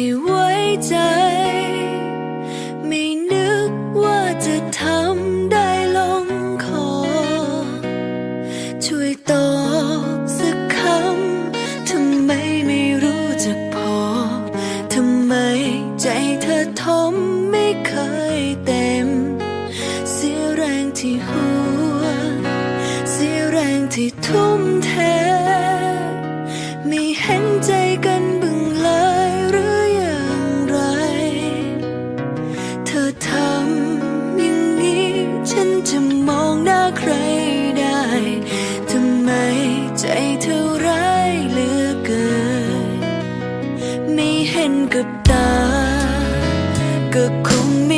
ที่ไว้ใจ ไม่นึกว่าจะทำได้ลงคอ ช่วยตอบสักคำทำไมไม่รู้จะพอ ทำไมใจเธอทมไม่เคยเต็ม เสียแรงที่หัว เสียแรงที่ทุ่มเท ไม่เห็นใจกันบ นกับตา ก็คงไม่